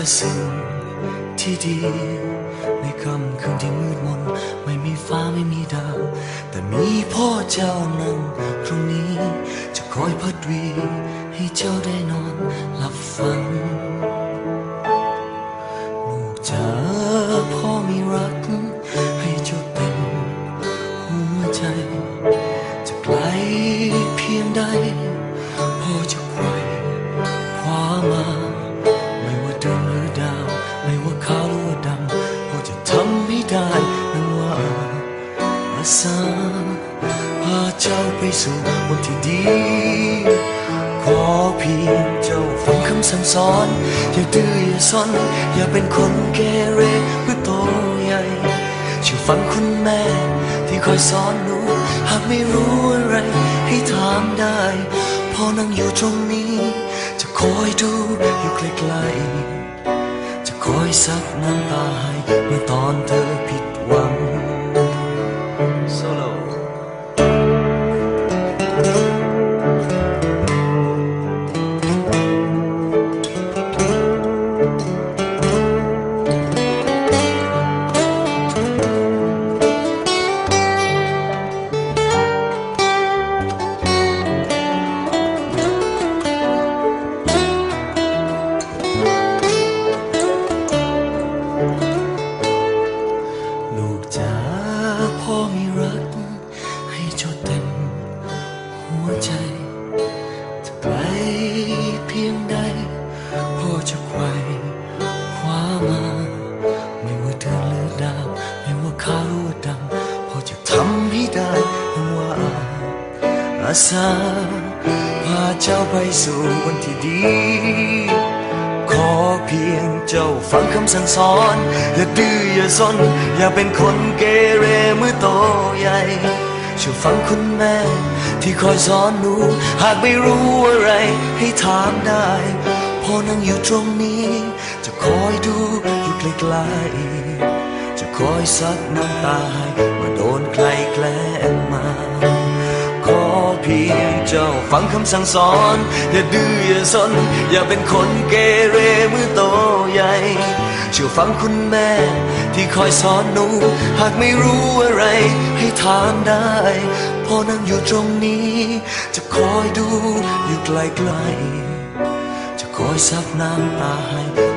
แต่สิ่งที่ดี ในคำคืนที่มืดมน ไม่มีฟ้าไม่มีดาว แต่มีพ่อเจ้านั้นตรงนี้ จะคอยพัดวี ให้เจ้าได้นอนหลับฝัน พียงใดพ่อจะไขว่คว้ามา ไม่ว่าเดือนหรือดาว ไม่ว่าขาวหรือว่าดำพอจะทำให้ได้ไม่ว่าอาสาพาเจ้าไปสู่วันที่ดี ขอเพียงเจ้าฟังคำสั่งสอน อย่าดื้ออย่าซนอย่าเป็นคนเกเรเพื่อโตใหญ่ชื่อฟังคุณแม่ที่คอยสอนหนูหากไม่รู้อะไร ให้ถามได้ พอนั่งอยู่ตรงนี้ จะคอยดูอยู่ไกลๆจะคอยซับน้ำตาให้เมื่อตอนเธอผิดหวัง อาสาพาเจ้าไปสู่วันที่ดี ขอเพียงเจ้าฟังคำสั่งสอน อย่าดื้ออย่าซนอย่าเป็นคนเกเรเมื่อโตใหญ่ช่วยฟังคุณแม่ ที่คอยสอนหนู หากไม่รู้อะไรให้ถามได้พ่อนั่งอยู่ตรงนี้ จะคอยดูอยู่ไกลๆจะคอยซับน้ำตา ฟังคำสั่งสอน อย่าดื้ออย่าซนอย่าเป็นคนเกเรเมื่อโตใหญ่เชื่อฟังคุณแม่ ที่คอยสอนหนู หากไม่รู้อะไร ให้ถามได้พ่อนั่งอยู่ตรงนี้ จะคอยดูอยู่ไกลๆจะคอยซับน้ำตาให้